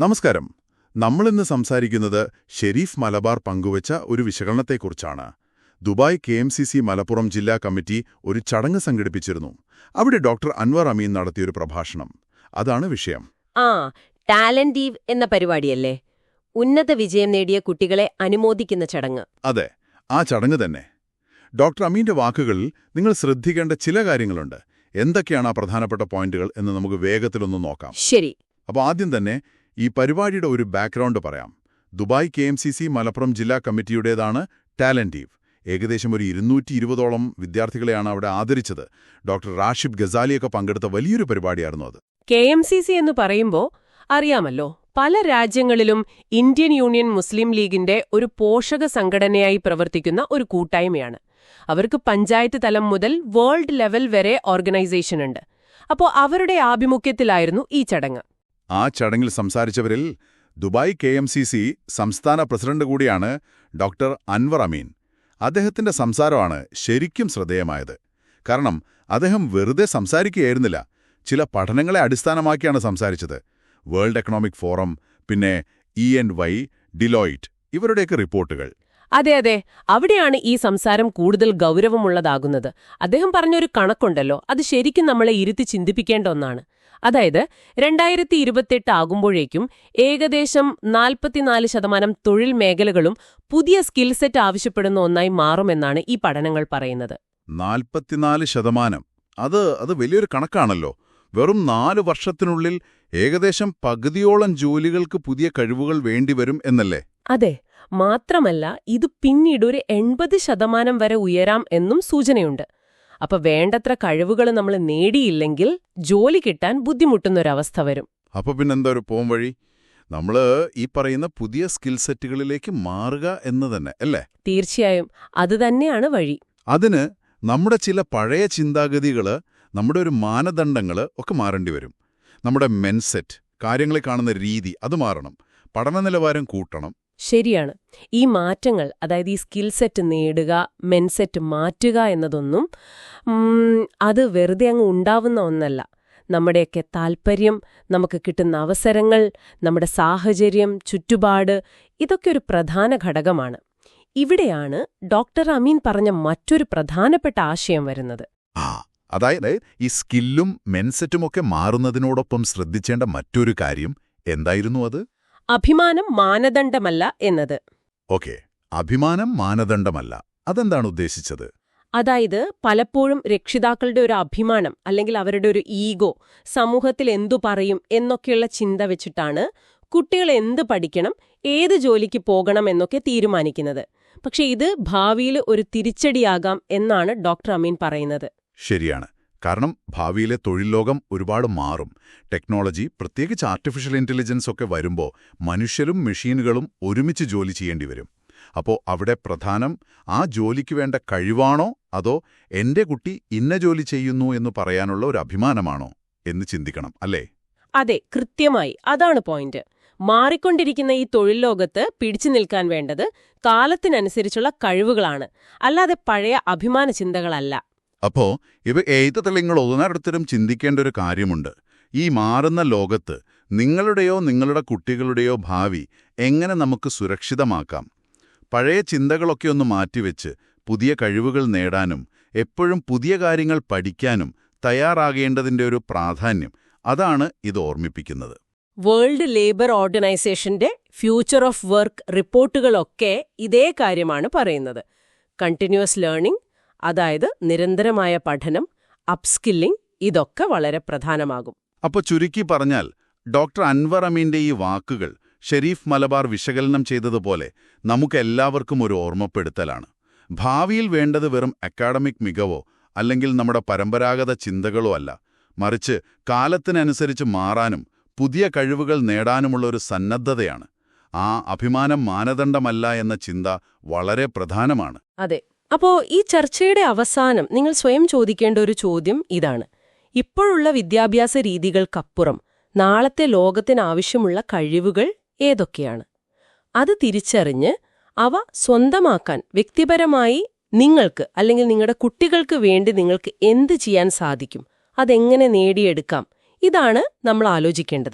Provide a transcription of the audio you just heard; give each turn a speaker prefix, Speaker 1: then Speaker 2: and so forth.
Speaker 1: നമസ്കാരം. നമ്മളിന്ന് സംസാരിക്കുന്നത് ഷെരീഫ് മലബാർ പങ്കുവച്ച ഒരു വിശകലനത്തെക്കുറിച്ചാണ്. Dubai K M C C Malappuram ജില്ലാ കമ്മിറ്റി ഒരു ചടങ്ങ് സംഘടിപ്പിച്ചിരുന്നു. അവിടെ ഡോക്ടർ അൻവർ അമീൻ നടത്തിയൊരു പ്രഭാഷണം. അതാണ് വിഷയം.
Speaker 2: ആ ടാലന്റീവ് എന്ന പരിപാടിയല്ലേ? ഉന്നത വിജയം നേടിയ കുട്ടികളെ അനുമോദിക്കുന്ന ചടങ്ങ്.
Speaker 1: അതെ ആ ചടങ്ങ് തന്നെ. ഡോക്ടർ അമീന്റെ വാക്കുകളിൽ നിങ്ങൾ ശ്രദ്ധിക്കേണ്ട ചില കാര്യങ്ങളുണ്ട്. എന്തൊക്കെയാണ് ആ പ്രധാനപ്പെട്ട പോയിന്റുകൾ എന്ന് നമുക്ക് വേഗത്തിലൊന്ന് നോക്കാം.
Speaker 2: ശരി.
Speaker 1: അപ്പോൾ ആദ്യം തന്നെ ഈ പരിപാടിയുടെ ഒരു ബാക്ക്ഗ്രൗണ്ട് പറയാം. ദുബായ് കെ മലപ്പുറം ജില്ലാ കമ്മിറ്റിയുടേതാണ് ടാലന്റീവ് ഏകദേശം ഒരു ഇരുന്നൂറ്റി ഇരുപതോളം വിദ്യാർത്ഥികളെയാണ് അവിടെ ആദരിച്ചത്. ഡോക്ടർ റാഷിബ് ഗസാലിയൊക്കെ പങ്കെടുത്ത വലിയൊരു പരിപാടിയായിരുന്നു അത്.
Speaker 2: കെ എന്ന് പറയുമ്പോൾ അറിയാമല്ലോ പല രാജ്യങ്ങളിലും ഇന്ത്യൻ യൂണിയൻ മുസ്ലിം ലീഗിന്റെ ഒരു പോഷക സംഘടനയായി പ്രവർത്തിക്കുന്ന ഒരു കൂട്ടായ്മയാണ്. അവർക്ക് പഞ്ചായത്ത് തലം മുതൽ വേൾഡ് ലെവൽ വരെ ഓർഗനൈസേഷൻ ഉണ്ട്. അപ്പോൾ അവരുടെ ആഭിമുഖ്യത്തിലായിരുന്നു ഈ ചടങ്ങ്.
Speaker 1: ആ ചടങ്ങിൽ സംസാരിച്ചവരിൽ ദുബായ് കെ സംസ്ഥാന പ്രസിഡന്റ് കൂടിയാണ് ഡോക്ടർ അൻവർ അമീൻ. അദ്ദേഹത്തിന്റെ സംസാരമാണ് ശരിക്കും ശ്രദ്ധേയമായത്. കാരണം അദ്ദേഹം വെറുതെ സംസാരിക്കുകയായിരുന്നില്ല. ചില പഠനങ്ങളെ അടിസ്ഥാനമാക്കിയാണ് സംസാരിച്ചത്. വേൾഡ് എക്കണോമിക് ഫോറം പിന്നെ ഇ എൻ വൈ ഡിലോയിറ്റ് ഇവരുടെയൊക്കെ റിപ്പോർട്ടുകൾ.
Speaker 2: അതെ അതെ. അവിടെയാണ് ഈ സംസാരം കൂടുതൽ ഗൗരവമുള്ളതാകുന്നത്. അദ്ദേഹം പറഞ്ഞൊരു കണക്കുണ്ടല്ലോ. അത് ശരിക്കും നമ്മളെ ഇരുത്തി ചിന്തിപ്പിക്കേണ്ട ഒന്നാണ്. അതായത് രണ്ടായിരത്തി ഇരുപത്തെട്ട് ആകുമ്പോഴേക്കും ഏകദേശം നാൽപ്പത്തിനാല് ശതമാനം തൊഴിൽ മേഖലകളും പുതിയ സ്കിൽ സെറ്റ് ആവശ്യപ്പെടുന്ന ഒന്നായി മാറുമെന്നാണ് ഈ പഠനങ്ങൾ പറയുന്നത്.
Speaker 1: നാൽപ്പത്തിനാല് ശതമാനം. അത് അത് വലിയൊരു കണക്കാണല്ലോ. വെറും നാല് വർഷത്തിനുള്ളിൽ ഏകദേശം പകുതിയോളം ജോലികൾക്ക് പുതിയ കഴിവുകൾ വേണ്ടിവരും എന്നല്ലേ?
Speaker 2: അതെ. മാത്രമല്ല ഇത് പിന്നീട് ഒരു എൺപത് ശതമാനം വരെ ഉയരാം എന്നും സൂചനയുണ്ട്. അപ്പൊ വേണ്ടത്ര കഴിവുകൾ നമ്മൾ നേടിയില്ലെങ്കിൽ ജോലി കിട്ടാൻ ബുദ്ധിമുട്ടുന്നൊരവസ്ഥ വരും.
Speaker 1: അപ്പൊ പിന്നെന്താ ഒരു പോം വഴി? നമ്മൾ ഈ പറയുന്ന പുതിയ സ്കിൽ സെറ്റുകളിലേക്ക് മാറുക എന്ന് തന്നെ അല്ലേ?
Speaker 2: തീർച്ചയായും. അത് തന്നെയാണ് വഴി.
Speaker 1: അതിന് നമ്മുടെ ചില പഴയ ചിന്താഗതികൾ നമ്മുടെ ഒരു മാനദണ്ഡങ്ങൾ ഒക്കെ മാറേണ്ടി വരും. നമ്മുടെ മെൻസെറ്റ് കാര്യങ്ങളെ കാണുന്ന രീതി അത് മാറണം. പഠന നിലവാരം കൂട്ടണം.
Speaker 2: ശരിയാണ്. ഈ മാറ്റങ്ങൾ അതായത് ഈ സ്കിൽ സെറ്റ് നേടുക മെൻസെറ്റ് മാറ്റുക എന്നതൊന്നും അത് വെറുതെ അങ്ങ് ഉണ്ടാവുന്ന ഒന്നല്ല. നമ്മുടെയൊക്കെ താൽപ്പര്യം നമുക്ക് കിട്ടുന്ന അവസരങ്ങൾ നമ്മുടെ സാഹചര്യം ചുറ്റുപാട് ഇതൊക്കെ ഒരു പ്രധാന ഘടകമാണ്. ഇവിടെയാണ് ഡോക്ടർ അമീൻ പറഞ്ഞ മറ്റൊരു പ്രധാനപ്പെട്ട ആശയം വരുന്നത്.
Speaker 1: അതായത് ഈ സ്കില്ലും മെൻസെറ്റുമൊക്കെ മാറുന്നതിനോടൊപ്പം ശ്രദ്ധിച്ചേണ്ട മറ്റൊരു കാര്യം എന്തായിരുന്നു അത്?
Speaker 2: അഭിമാനം മാനദണ്ഡമല്ല എന്നത്.
Speaker 1: ഓക്കെ. അഭിമാനം മാനദണ്ഡമല്ല. അതെന്താണ് ഉദ്ദേശിച്ചത്?
Speaker 2: അതായത് പലപ്പോഴും രക്ഷിതാക്കളുടെ ഒരു അഭിമാനം അല്ലെങ്കിൽ അവരുടെ ഒരു ഈഗോ സമൂഹത്തിൽ എന്തു പറയും എന്നൊക്കെയുള്ള ചിന്ത വെച്ചിട്ടാണ് കുട്ടികൾ എന്ത് പഠിക്കണം ഏത് ജോലിക്ക് പോകണം എന്നൊക്കെ തീരുമാനിക്കുന്നത്. പക്ഷേ ഇത് ഭാവിയിൽ ഒരു തിരിച്ചടിയാകാം എന്നാണ് ഡോക്ടർ അമീൻ പറയുന്നത്.
Speaker 1: ശരിയാണ്. കാരണം ഭാവിയിലെ തൊഴിൽ ലോകം ഒരുപാട് മാറും. ടെക്നോളജി പ്രത്യേകിച്ച് ആർട്ടിഫിഷ്യൽ ഇന്റലിജൻസ് ഒക്കെ വരുമ്പോൾ മനുഷ്യരും മെഷീനുകളും ഒരുമിച്ച് ജോലി ചെയ്യേണ്ടി വരും. അപ്പോൾ അവിടെ പ്രധാനം ആ ജോലിക്ക് വേണ്ട കഴിവാണോ അതോ എന്റെ കുട്ടി ഇന്ന ജോലി ചെയ്യുന്നു എന്ന് പറയാനുള്ള ഒരു അഭിമാനമാണോ എന്ന് ചിന്തിക്കണം അല്ലേ?
Speaker 2: അതെ കൃത്യമായി. അതാണ് പോയിന്റ്. മാറിക്കൊണ്ടിരിക്കുന്ന ഈ തൊഴിൽ ലോകത്ത് പിടിച്ചു നിൽക്കാൻ വേണ്ടത് കാലത്തിനനുസരിച്ചുള്ള കഴിവുകളാണ്. അല്ലാതെ പഴയ അഭിമാന ചിന്തകളല്ല.
Speaker 1: അപ്പോ ഇവ ഏത് നിങ്ങൾ ഒന്നരടത്തിലും ചിന്തിക്കേണ്ട ഒരു കാര്യമുണ്ട്. ഈ മാറുന്ന ലോകത്ത് നിങ്ങളുടെയോ നിങ്ങളുടെ കുട്ടികളുടെയോ ഭാവി എങ്ങനെ നമുക്ക് സുരക്ഷിതമാക്കാം? പഴയ ചിന്തകളൊക്കെ ഒന്ന് മാറ്റിവെച്ച് പുതിയ കഴിവുകൾ നേടാനും എപ്പോഴും പുതിയ കാര്യങ്ങൾ പഠിക്കാനും തയ്യാറാകേണ്ടതിന്റെ ഒരു പ്രാധാന്യം അതാണ് ഇത് ഓർമ്മിപ്പിക്കുന്നത്.
Speaker 2: വേൾഡ് ലേബർ ഓർഗനൈസേഷന്റെ ഫ്യൂച്ചർ ഓഫ് വർക്ക് റിപ്പോർട്ടുകളൊക്കെ ഇതേ കാര്യമാണ് പറയുന്നത്. കണ്ടിന്യൂസ് ലേണിംഗ് അതായത് നിരന്തരമായ പഠനം അപ്സ്കില്ലിംഗ് ഇതൊക്കെ വളരെ പ്രധാനമാകും.
Speaker 1: അപ്പൊ ചുരുക്കി പറഞ്ഞാൽ ഡോക്ടർ അൻവർ അമീന്റെ ഈ വാക്കുകൾ ഷെരീഫ് മലബാർ വിശകലനം ചെയ്തതുപോലെ നമുക്കെല്ലാവർക്കും ഒരു ഓർമ്മപ്പെടുത്തലാണ്. ഭാവിയിൽ വേണ്ടത് വെറും അക്കാഡമിക് മികവോ അല്ലെങ്കിൽ നമ്മുടെ പരമ്പരാഗത ചിന്തകളോ അല്ല. മറിച്ച് കാലത്തിനനുസരിച്ച് മാറാനും പുതിയ കഴിവുകൾ നേടാനുമുള്ള ഒരു സന്നദ്ധതയാണ്. ആ അഭിമാനം മാനദണ്ഡമല്ല എന്ന ചിന്ത വളരെ പ്രധാനമാണ്.
Speaker 2: അതെ അപ്പോ ഈ ചർച്ചയുടെ അവസാനം നിങ്ങൾ സ്വയം ചോദിക്കേണ്ട ഒരു ചോദ്യം ഇതാണ്. ഇപ്പോഴുള്ള വിദ്യാഭ്യാസ രീതികൾക്കപ്പുറം നാളത്തെ ലോകത്തിനാവശ്യമുള്ള കഴിവുകൾ ഏതൊക്കെയാണ്? അത് തിരിച്ചറിഞ്ഞ് അവ സ്വന്തമാക്കാൻ വ്യക്തിപരമായി നിങ്ങൾക്ക് അല്ലെങ്കിൽ നിങ്ങളുടെ കുട്ടികൾക്ക് വേണ്ടി നിങ്ങൾക്ക് എന്ത് ചെയ്യാൻ സാധിക്കും? അതെങ്ങനെ നേടിയെടുക്കാം? ഇതാണ് നമ്മൾ ആലോചിക്കേണ്ടത്.